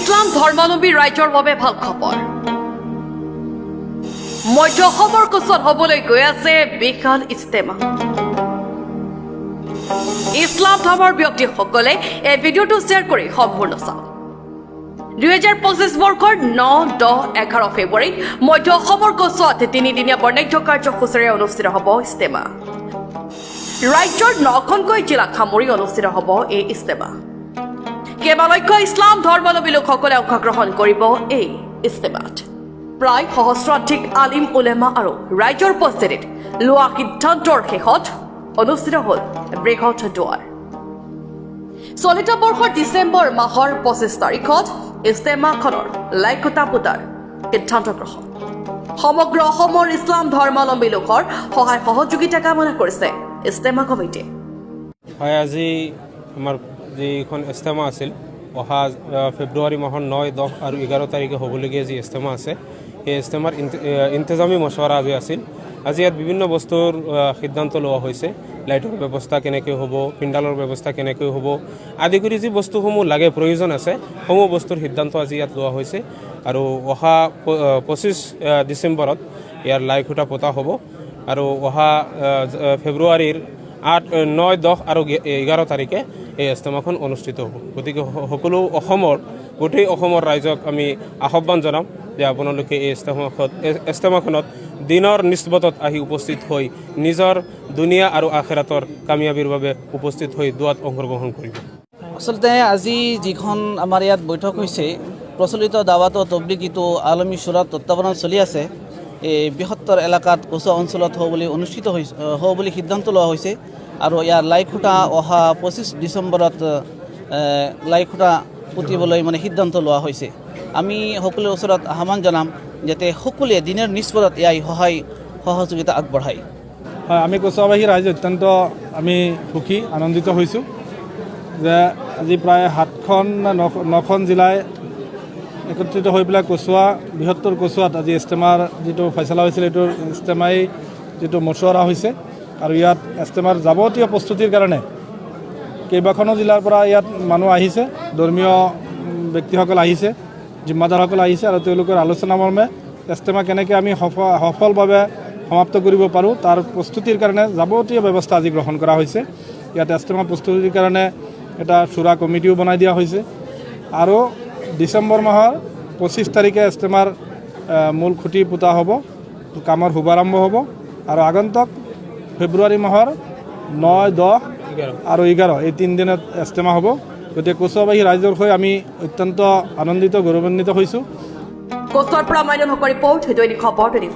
ইছলাম ধৰ্মাৱলম্বী ৰাইজৰ বাবে ভাল খবৰ। মধ্য অসমৰ কোচত হ'বলৈ গৈ আছে বিশাল ইস্তেমা ইছলাম ধৰ্মৰ ব্যক্তিসকলে এই ভিডিঅ'টো শ্বেয়াৰ কৰি সম্পূৰ্ণ চাওক। দুহেজাৰ পঁচিছ বৰ্ষৰ ন দহ এঘাৰ ফেব্ৰুৱাৰীত মধ্য অসমৰ কোচত তিনিদিনীয়া বৰ্ণাঢ্য কাৰ্যসূচীৰে অনুষ্ঠিত হ'ব ইস্তেমা ৰাজ্যৰ নখনকৈ জিলাক সামৰি অনুষ্ঠিত হ'ব এই ইস্তেমা কেইবালক্ষ ইছলাম ধৰ্মাৱলম্বী লোকসকলে অংশগ্ৰহণ কৰিব। এই ইস্তেমাত প্ৰায় সহস্ৰাধিক আলিম উলেমা আৰু ৰাইজৰ উপস্থিতিত লোৱা সিদ্ধান্তৰ শেষত অনুষ্ঠিত হ'ল বৃহৎ দুৱাৰ। চলিত বৰ্ষৰ ডিচেম্বৰ মাহৰ পঁচিছ তাৰিখত ইস্তেমাখনৰ লাইকতা পোতাৰ সিদ্ধান্ত গ্ৰহণ। সমগ্ৰ অসমৰ ইছলাম ধৰ্মাৱলম্বী লোকৰ সহায় সহযোগিতা কামনা কৰিছে ইস্তেমা কমিটিয়ে হয়, আজি আমাৰ যিখন ইস্তেমা আছিল, অহা ফেব্ৰুৱাৰী মাহৰ নয়, দহ আৰু এঘাৰ তাৰিখে হ'বলগীয়া যি ইস্তেমা আছে, সেই ইস্তেমাৰ ইন্ত- ইন্তজামী মছৱাৰা আজি আছিল, আজি ইয়াত বিভিন্ন বস্তুৰ সিদ্ধান্ত লোৱা হৈছে। লাইটৰ ব্যৱস্থা কেনেকৈ হ'ব পিণ্ডালৰ ব্যৱস্থা কেনেকৈ হ'ব, আদি কৰি যি বস্তুসমূহ লাগে, প্ৰয়োজন আছে, সমূহ বস্তুৰ সিদ্ধান্ত আজি ইয়াত লোৱা হৈছে। আৰু অহা পঁচিছ ডিচেম্বৰত ইয়াৰ লাই খুঁটা পতা হ'ব। আৰু অহা ফেব্ৰুৱাৰীৰ আঠ নয়, দহ আৰু এঘাৰ তাৰিখে এই ইস্তেমাখন অনুষ্ঠিত হ'ব। গতিকে সকলো অসমৰ, গোটেই অসমৰ ৰাইজক আমি আহ্বান জনাম যে আপোনালোকে এই ইস্তেমাখন এই দিনৰ নিষ্পতত আহি উপস্থিত হৈ নিজৰ দুনীয়া আৰু আখেৰাতৰ কামিয়াবিৰ বাবে উপস্থিত হৈ দোৱাত অংশগ্ৰহণ কৰিব। আচলতে আজি যিখন আমাৰ ইয়াত বৈঠক হৈছে, প্ৰচলিত দাৱাত তবলিগ যিটো আলমী চূড়াত তত্বাৱধান চলি আছে। বৃহত্তৰ এলেকাত কচুৱা অঞ্চলত হ'ব বুলি অনুষ্ঠিত হৈছে হ'ব বুলি সিদ্ধান্ত লোৱা হৈছে। আৰু ইয়াৰ লাই খুঁটা অহা পঁচিছ ডিচেম্বৰত এ, লাই পুতিবলৈ মানে সিদ্ধান্ত লোৱা হৈছে। আমি সকলোৰে ওচৰত আহ্বান জনাম যাতে সকলোৱে দিনৰ নিষ্পৰত ইয়াৰ সহায় সহযোগিতা আগবঢ়ায়। হয় আমি কোচৱাবাসী ৰাইজ অত্যন্ত আমি সুখী আনন্দিত হৈছোঁ যে আজি প্ৰায় সাতখন নখন জিলাই একত্ৰিত হৈ পেলাই কচুৱা, বৃহত্তৰ কচুৱাত আজি ইষ্টেমাৰ যিটো ফয়চলা হৈছিল এইটো ইষ্টেমাই যিটো মচুৱৰা হৈছে আৰু ইয়াত ইষ্টেমাৰ যাৱতীয় প্ৰস্তুতিৰ কাৰণে কেইবাখনো জিলাৰ পৰা ইয়াত মানুহ আহিছে, ধৰ্মীয় ব্যক্তিসকল আহিছে, জিম্মাদাৰসকল আহিছে আৰু তেওঁলোকৰ আলোচনা মৰ্মে ইষ্টেমা কেনেকৈ আমি সফল সফলভাৱে সমাপ্ত কৰিব পাৰোঁ, তাৰ প্ৰস্তুতিৰ কাৰণে যাৱতীয় ব্যৱস্থা আজি গ্ৰহণ কৰা হৈছে। ইয়াত ইষ্টেমা প্ৰস্তুতিৰ কাৰণে এটা চূড়া কমিটিও বনাই দিয়া হৈছে। আৰু ডিচেম্বৰ মাহৰ পঁচিছ তাৰিখে ইষ্টেমাৰ মূল খুঁটি পোতা হ'ব কামৰ শুভাৰম্ভ হ'ব আৰু আগন্তুক ফেব্ৰুৱাৰী মাহৰ নয় দহ আৰু এঘাৰ এই তিনিদিনত ইষ্টেমা হ'ব। গতিকে কোচবাহী ৰাইজৰ হৈ আমি অত্যন্ত আনন্দিত গৌৰৱান্বিত হৈছোঁ। কোচৰ পৰা মাইনুল হকৰ ৰিপৰ্ট দৈনিক খবৰ টুৱেণ্টি